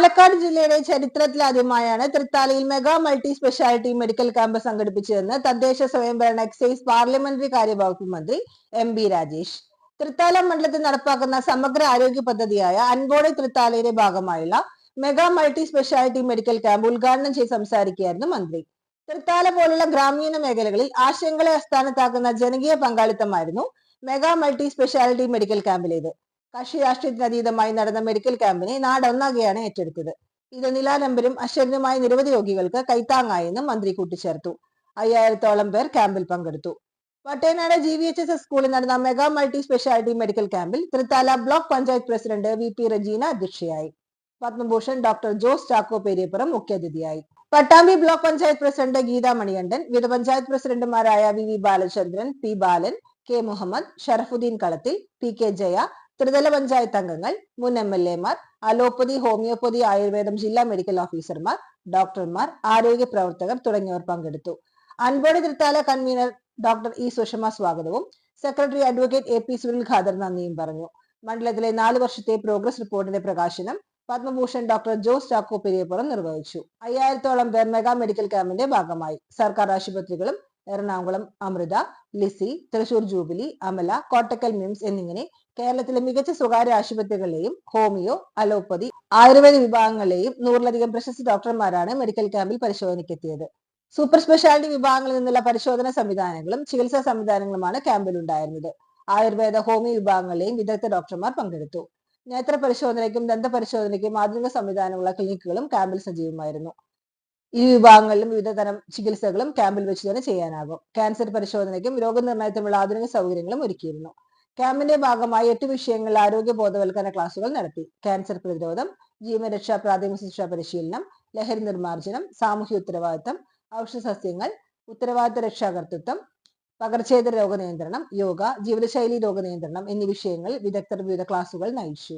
പാലക്കാട് ജില്ലയുടെ ചരിത്രത്തിലാദ്യമായാണ് തൃത്താലയിൽ mega multi speciality medical camp സംഘടിപ്പിച്ചതെന്ന് തദ്ദേശ സ്വയംഭരണ എക്സൈസ് പാർലമെന്ററി കാര്യവകുപ്പ് മന്ത്രി എം ബി രാജേഷ്. തൃത്താല മണ്ഡലത്തിൽ നടപ്പാക്കുന്ന സമഗ്ര ആരോഗ്യ പദ്ധതിയായ അൻപോടെ തൃത്താലയുടെ ഭാഗമായുള്ള mega multi speciality medical camp ഉദ്ഘാടനം ചെയ്ത് സംസാരിക്കുകയായിരുന്നു മന്ത്രി. തൃത്താല പോലുള്ള ഗ്രാമീണ മേഖലകളിൽ ആശയങ്ങളെ അസ്ഥാനത്താക്കുന്ന ജനകീയ പങ്കാളിത്തമായിരുന്നു മെഗാ മൾട്ടി സ്പെഷ്യാലിറ്റി മെഡിക്കൽ ക്യാമ്പിലേത്. കക്ഷി രാഷ്ട്രീയത്തിനതീതമായി നടന്ന മെഡിക്കൽ ക്യാമ്പിനെ നാടൊന്നാകെയാണ് ഏറ്റെടുത്തത്. ഇത് നിലാനമ്പരും അശ്വരനുമായ നിരവധി രോഗികൾക്ക് കൈത്താങ്ങായെന്നും മന്ത്രി കൂട്ടിച്ചേർത്തു. അയ്യായിരത്തോളം പേർ ക്യാമ്പിൽ പങ്കെടുത്തു. Vattenad G V H S S സ്കൂളിൽ നടന്ന മെഗാ മൾട്ടി സ്പെഷ്യാലിറ്റി മെഡിക്കൽ ക്യാമ്പിൽ Thrithala block panchayat president V P Rejina അധ്യക്ഷയായി. പത്മഭൂഷൺ ഡോക്ടർ ജോസ് ചാക്കോ പേരിയപ്പുറം മുഖ്യാതിഥിയായി. പട്ടാമ്പി ബ്ലോക്ക് പഞ്ചായത്ത് പ്രസിഡന്റ് ഗീതാ മണികണ്ഠൻ വിധപഞ്ചായത്ത് പ്രസിഡന്റുമാരായ V V Balachandran P Balan K Muhammad Sharafudheen Kalathil P K Jaya ത്രിതല പഞ്ചായത്ത് അംഗങ്ങൾ മുൻ എം എൽ എമാർ അലോപ്പതി ഹോമിയോപ്പതി ആയുർവേദം ജില്ലാ മെഡിക്കൽ ഓഫീസർമാർ ഡോക്ടർമാർ ആരോഗ്യ പ്രവർത്തകർ തുടങ്ങിയവർ പങ്കെടുത്തു. Anpodi Thrithala convener doctor E Sushama സ്വാഗതവും secretary advocate A P Sunil Khader നന്ദിയും പറഞ്ഞു. മണ്ഡലത്തിലെ നാല് വർഷത്തെ പ്രോഗ്രസ് റിപ്പോർട്ടിന്റെ പ്രകാശനം പത്മഭൂഷൺ ഡോക്ടർ ജോസ് ചാക്കോ പെരിയപ്പുറം നിർവഹിച്ചു. അയ്യായിരത്തോളം പേർ മെഗാ മെഡിക്കൽ ക്യാമ്പിന്റെ ഭാഗമായി. സർക്കാർ ആശുപത്രികളും എറണാകുളം അമൃത ലിസി തൃശൂർ ജൂബിലി അമല കോട്ടക്കൽ മിംസ് എന്നിങ്ങനെ കേരളത്തിലെ മികച്ച സ്വകാര്യ ആശുപത്രികളിലെയും ഹോമിയോ അലോപ്പതി ആയുർവേദ വിഭാഗങ്ങളിലെയും നൂറിലധികം പ്രശസ്ത ഡോക്ടർമാരാണ് മെഡിക്കൽ ക്യാമ്പിൽ പരിശോധനയ്ക്കെത്തിയത്. സൂപ്പർ സ്പെഷ്യാലിറ്റി വിഭാഗങ്ങളിൽ നിന്നുള്ള പരിശോധന സംവിധാനങ്ങളും ചികിത്സാ സംവിധാനങ്ങളുമാണ് ക്യാമ്പിൽ ഉണ്ടായിരുന്നത്. ആയുർവേദ ഹോമിയോ വിഭാഗങ്ങളിലെയും വിദഗ്ധ ഡോക്ടർമാർ പങ്കെടുത്തു. നേത്ര പരിശോധനയ്ക്കും ദന്ത പരിശോധനയ്ക്കും ആധുനിക സംവിധാനമുള്ള ക്ലിനിക്കുകളും ക്യാമ്പിൽ സജീവമായിരുന്നു. ഈ വിഭാഗങ്ങളിലും വിവിധ തരം ചികിത്സകളും ക്യാമ്പിൽ വെച്ച് തന്നെ ചെയ്യാനാകും. ക്യാൻസർ പരിശോധനയ്ക്കും രോഗനിർണയത്തിനുള്ള ആധുനിക സൗകര്യങ്ങളും ഒരുക്കിയിരുന്നു. ക്യാമ്പിന്റെ ഭാഗമായി എട്ട് വിഷയങ്ങളിൽ ആരോഗ്യ ബോധവൽക്കരണ ക്ലാസുകൾ നടത്തി. ക്യാൻസർ പ്രതിരോധം ജീവരക്ഷാ പ്രാഥമിക ശിക്ഷാ പരിശീലനം ലഹരി നിർമ്മാർജനം സാമൂഹ്യ ഉത്തരവാദിത്തം ഔഷധ സസ്യങ്ങൾ ഉത്തരവാദിത്ത രക്ഷാകർത്തൃത്വം പകർച്ചേതര രോഗനിയന്ത്രണം യോഗ ജീവിതശൈലി രോഗനിയന്ത്രണം എന്നീ വിഷയങ്ങളിൽ വിദഗ്ധർ വിവിധ ക്ലാസുകൾ നയിച്ചു.